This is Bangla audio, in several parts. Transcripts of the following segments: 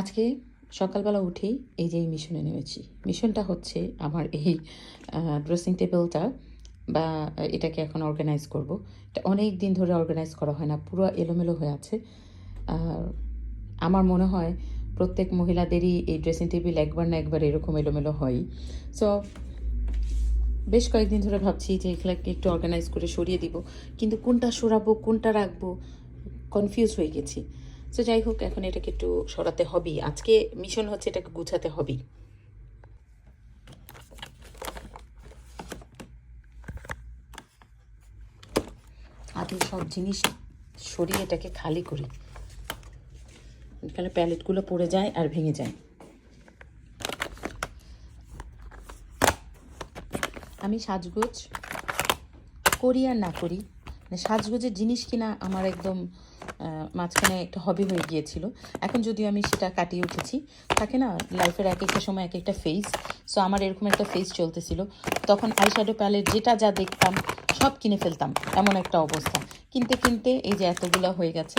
আজকে সকালবেলা উঠেই এই যে এই মিশনে নেমেছি। মিশনটা হচ্ছে আমার এই ড্রেসিং টেবিলটা বা, এটাকে এখন অর্গানাইজ করব। এটা অনেক দিন ধরে অর্গানাইজ করা হয় না, পুরো এলোমেলো হয়ে আছে। আমার মনে হয় প্রত্যেক মহিলাদেরই এই ড্রেসিং টেবিল একবার না একবার এরকম এলোমেলো হয় সো বেশ কয়েকদিন ধরে ভাবছি যে এগুলাকে একটু অর্গানাইজ করে সরিয়ে দিব। কিন্তু কোনটা সরাবো, কোনটা রাখব কনফিউজ হয়ে গেছি। সো যাই হোক, এখন এটাকে একটু সরাতে হবেই। আজকে মিশন হচ্ছে এটাকে গুছাতে হবেই। আগে সব জিনিস সরিয়ে এটাকে খালি করি তাহলে প্যালেটগুলো পড়ে যায় আর ভেঙে যায়। আমি সাজগোজ করি আর না করি। মানে সাজগোজের জিনিস কিনা আমার একদম মাঝখানে একটা হবি হয়ে গিয়েছিল। এখন যদিও আমি সেটা কাটিয়ে উঠেছি, থাকে না? লাইফের এক একটা সময় এক একটা ফেজ সো আমার এরকম একটা ফেজ চলতেছিল। তখন আইশ্যাডো প্যালেট যেটা যা দেখতাম, সব কিনে ফেলতাম। এমন একটা অবস্থা। কিনতে কিনতে এই যে এতগুলো হয়ে গেছে,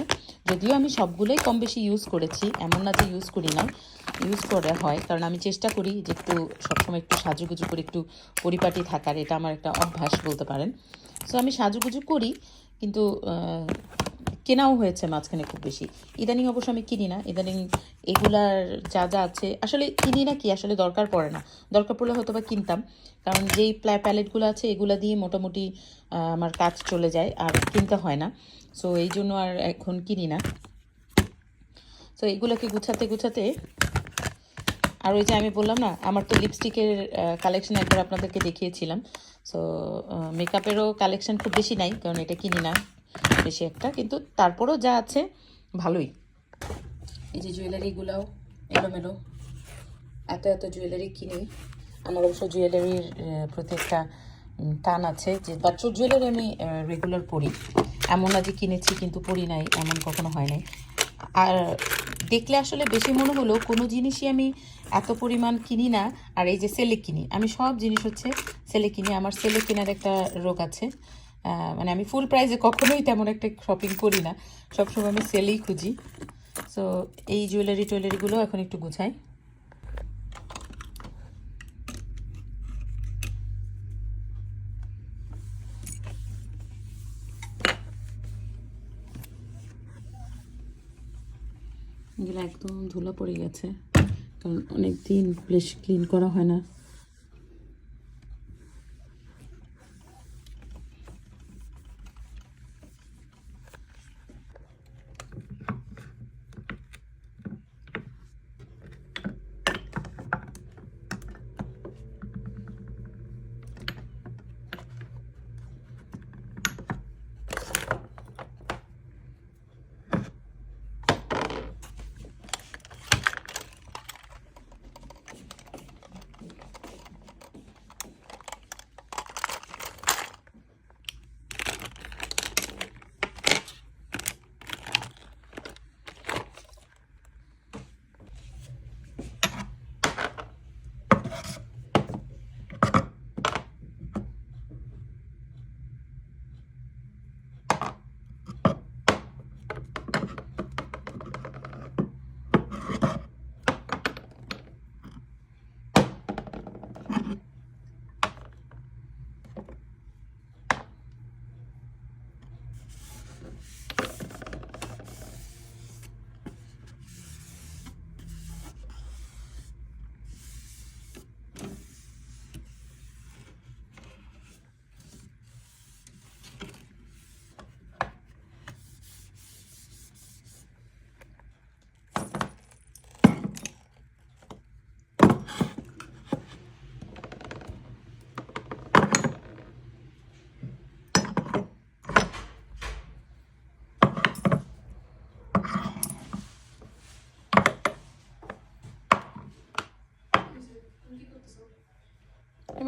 যদিও আমি সবগুলোই কম বেশি ইউজ করেছি, এমন না যে ইউজ করি না ইউজ করে হয়, কারণ আমি চেষ্টা করি যে একটু, সবসময় একটু সাজুগুজু করে একটু পরিপাটি থাকার। এটা আমার একটা অভ্যাস বলতে পারেন। সো আমি সাজুগুজু করি, কিন্তু কেনাও হয়েছে মাঝখানে খুব বেশি। ইদানিং অবশ্য আমি কিনি না। ইদানিং এগুলার যা যা আছে, আসলে কিনি না কি, আসলে দরকার পড়ে না। দরকার পড়লে হয়তো বা কিনতাম। কারণ যেই প্যালেটগুলো আছে, এগুলো দিয়ে মোটামুটি আমার কাজ চলে যায়, আর কিনতে হয় না। সো এই জন্য আর এখন কিনি না। সো এগুলোকে গুছাতে গুছাতে আর ওই যে আমি বললাম না, আমার তো লিপস্টিকের কালেকশন একবার আপনাদেরকে দেখিয়েছিলাম। সো মেকআপেরও কালেকশন খুব বেশি নাই, কারণ এটা কিনি না। বেশি একটা কিন্তু তারপরও যা আছে, ভালোই। এই যে জুয়েলারিগুলোও, এলোমেলো। এত এত জুয়েলারি কিনি। আমার অবশ্য জুয়েলারির প্রতি একটা টান আছে যে বাচ্চার জুয়েলারি আমি রেগুলার পরি। এমন না যে কিনেছি কিন্তু পরি নাই, এমন কখনো হয় নাই। আর দেখলে আসলে বেশি মনে হলো, কোনো জিনিসই আমি এত পরিমাণ কিনি না, আর এই যে সেলে কিনি। আমি সব জিনিস হচ্ছে সেলে কিনি। আমার সেলে কেনার একটা রোগ আছে। মানে আমি ফুল প্রাইসে কখনোই তেমন একটা শপিং করি না। সবসময় আমি সেলেই খুঁজি। সো এই জুয়েলারি টুয়েলারিগুলো এখন একটু গুছাই। এগুলো একদম ধুলো পড়ে গেছে। কারণ অনেক দিন বেশ ক্লিন করা হয় না।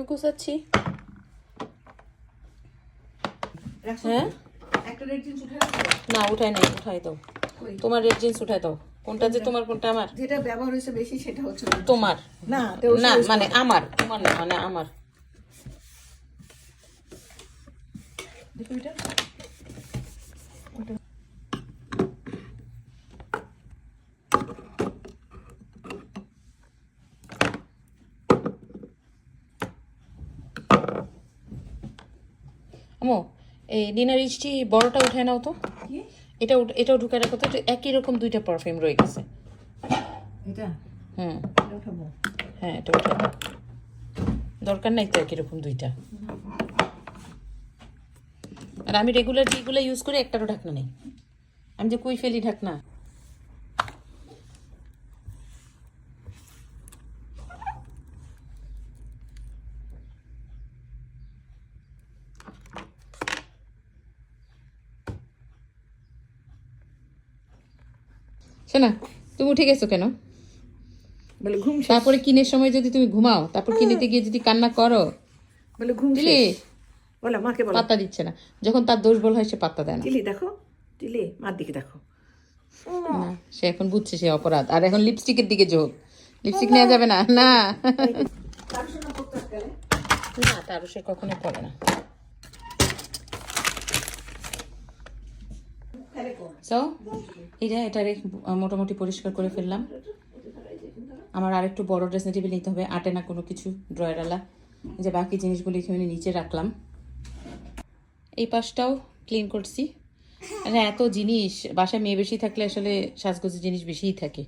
গুছাচ্ছি। হ্যাঁ? না উঠাই নাই উঠাই দাও। তোমার রেড জিন্স উঠাই দাও। কোনটা যে তোমার কোনটা আমার? যেটা ব্যবহার হয়েছে বেশি সেটা হচ্ছে। তোমার। না না মানে আমার তোমার না মানে আমার। দেখো এটা। আমো এই ডিনার ইস্টি বড়টা উঠে নাও তো। এটা এটাও ঢুকে রাখো তো একই রকম দুইটা পারফিউম রয়ে গেছে। এটা? হুম। হ্যাঁ এটা উঠে দরকার নাই তো একই রকম দুইটা। আর আমি রেগুলার যেগুলো ইউজ করি একটারও ঢাকনা নেই। আমি যে কুই ফেলি ঢাকনা। শোনা তুমি উঠে গেছো কেন? বলে ঘুম তারপরে কিনের সময় যদি তুমি ঘুমাও তারপর কিনেতে গিয়ে যদি কান্না করো বলে ঘুম শেষ। বলে মাকে বলো। পাত্তা দিচ্ছে না। যখন তার দোষ বল হয় সে পাত্তা দেয় না। টিলি দেখো। টিলি মার দিকে দেখো। না, সে এখন বুঝছে সে অপরাধ। আর এখন লিপস্টিকের দিকে ঝোঁক। লিপস্টিক নেওয়া যাবে না। না। না সে কখনো করে না। সো এটা এটা মোটামুটি পরিষ্কার করে ফেললাম। আমার আর একটু বড় ড্রেসিং টেবিল নিতে হবে, আটে না কোনো কিছু ড্রয়ারওয়ালা যে বাকি জিনিসগুলি এখানে নিচে রাখলাম। এই পাশটাও ক্লিন করছি। মানে এত জিনিস, বাসায় মেয়ে বেশি থাকলে আসলে সাজগোজের জিনিস বেশিই থাকে।